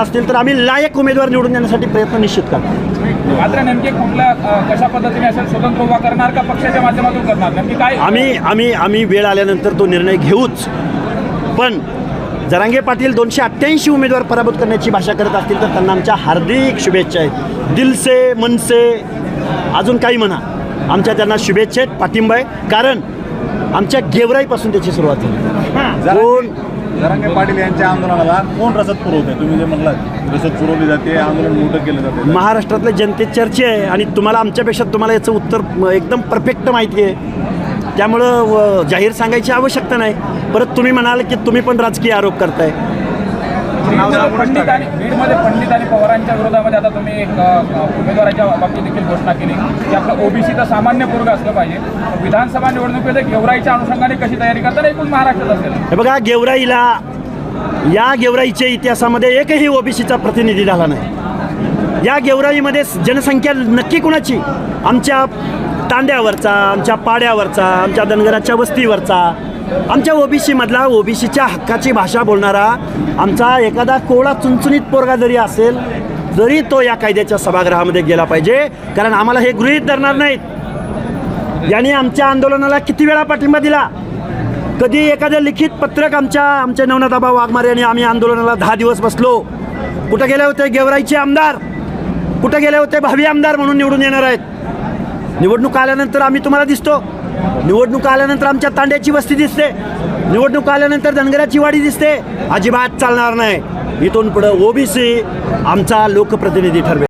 असतील तर आम्ही लायक उमेदवार निवडून देण्यासाठी प्रयत्न निश्चित करतो मात्र नेमके कुठल्या कशा पद्धतीने असेल स्वतंत्र उभा करणार का पक्षाच्या माध्यमातून करणार? नेमकी काय? आम्ही आम्ही आम्ही वेळ आल्यानंतर तो निर्णय घेऊच. पण जरांगे पाटील दोनशे अठ्ठ्याऐंशी उमेदवार पराभूत करण्याची भाषा करत असतील तर त्यांना आमच्या हार्दिक शुभेच्छा आहेत. दिलसे मनसे अजून काही म्हणा. आमच्या त्यांना शुभेच्छा आहेत पाठिंबा आहे. कारण आमच्या गेवराईपासून त्याची सुरुवात झाली. कोण धरंगे पाटील यांच्या आंदोलनाला कोण रसद पुरवते तुम्ही जे म्हणलात रसद पुरवली जाते आंदोलन मोठं केलं जाते. महाराष्ट्रातल्या जनतेत चर्चे आहे आणि तुम्हाला आमच्यापेक्षा तुम्हाला याचं उत्तर एकदम परफेक्ट माहिती आहे. त्यामुळं व, जाहीर सांगायची आवश्यकता नाही. परत तुम्ही म्हणाल की तुम्ही पण राजकीय आरोप करताय. पंडित आणि बीडमध्ये पंडित आणि पवारांच्या विरोधामध्ये आता तुम्ही एक उमेदवाराच्या बाबतीत देखील घोषणा केली. की आपलं ओबीसीचं सामान्य पूर्ग असलं पाहिजे. विधानसभा निवडणुकीमध्ये गेवराईच्या अनुषंगाने कशी तयारी करतात एकूण महाराष्ट्रात असेल. हे बघा गेवराईला या गेवराईच्या इतिहासामध्ये एकही ओबीसीचा प्रतिनिधी झाला नाही. या गेवराईमध्ये जनसंख्या नक्की कुणाची? आमच्या तांड्यावरचा आमच्या पाड्यावरचा आमच्या धनगराच्या वस्तीवरचा आमच्या ओबीसीमधला ओबीसीच्या हक्काची भाषा बोलणारा आमचा एखादा कोळा चुनचुनीत पोरगा जरी असेल जरी तो या कायद्याच्या सभागृहामध्ये गेला पाहिजे कारण आम्हाला हे गृहीत धरणार नाहीत. यांनी आमच्या आंदोलनाला किती वेळा पाठिंबा दिला? कधी एखादं लिखित पत्रक आमच्या आमच्या नवनाथाबा वाघमारे आणि आम्ही आंदोलनाला दहा दिवस बसलो. कुठं गेले होते गेवराईचे आमदार? कुठं गेले होते भावी आमदार म्हणून निवडून येणार आहेत? निवडणूक आल्यानंतर आम्ही तुम्हाला दिसतो. निवडणूक आल्यानंतर आमच्या तांड्याची वस्ती दिसते. निवडणूक आल्यानंतर धनगराची वाडी दिसते. अजिबात चालणार नाही. इथून पुढं ओबीसी आमचा लोकप्रतिनिधी ठरवेल.